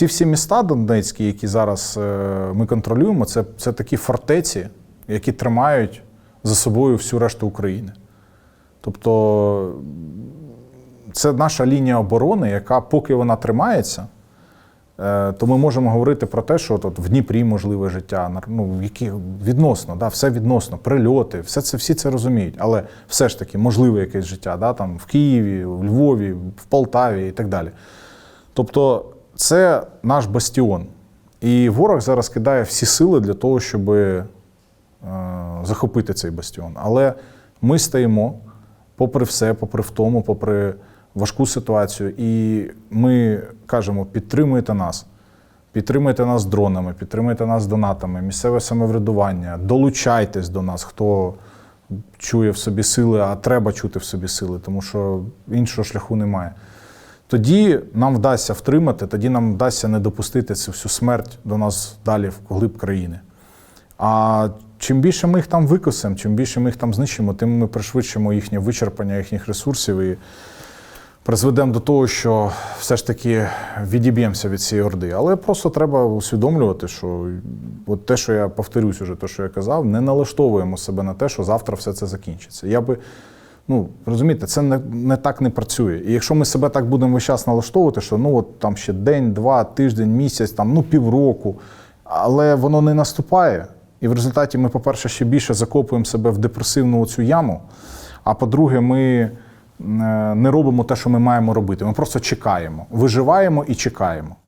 ці всі міста Донецькі, які зараз е, ми контролюємо, це, це такі фортеці, які тримають за собою всю решту України. Тобто це наша лінія оборони, яка, поки вона тримається, е, то ми можемо говорити про те, що тут в Дніпрі можливе життя, ну, які, відносно, да, все відносно, прильоти, все це, всі це розуміють. Але все ж таки можливе якесь життя да, там, в Києві, в Львові, в Полтаві і так далі. Тобто це наш бастіон. І ворог зараз кидає всі сили для того, щоб е, захопити цей бастіон. Але ми стоїмо, попри все, попри втому, попри важку ситуацію, і ми кажемо: підтримуйте нас. Підтримуйте нас дронами, підтримуйте нас донатами, місцеве самоврядування, долучайтесь до нас, хто чує в собі сили, а треба чути в собі сили, тому що іншого шляху немає. Тоді нам вдасться втримати, тоді нам вдасться не допустити цю всю смерть до нас далі в глиб країни. А чим більше ми їх там викосимо, чим більше ми їх там знищимо, тим ми пришвидшимо їхнє вичерпання їхніх ресурсів і призведемо до того, що все ж таки відіб'ємося від цієї орди. Але просто треба усвідомлювати, що от те, що я повторюсь уже, те, що я казав, не налаштовуємо себе на те, що завтра все це закінчиться. Я би, ну розумієте, це не, не так не працює. І якщо ми себе так будемо весь час налаштовувати, що ну от там ще день, два, тиждень, місяць, там ну півроку, але воно не наступає. І в результаті ми, по-перше, ще більше закопуємо себе в депресивну цю яму. А по-друге, ми е, не робимо те, що ми маємо робити. Ми просто чекаємо, виживаємо і чекаємо.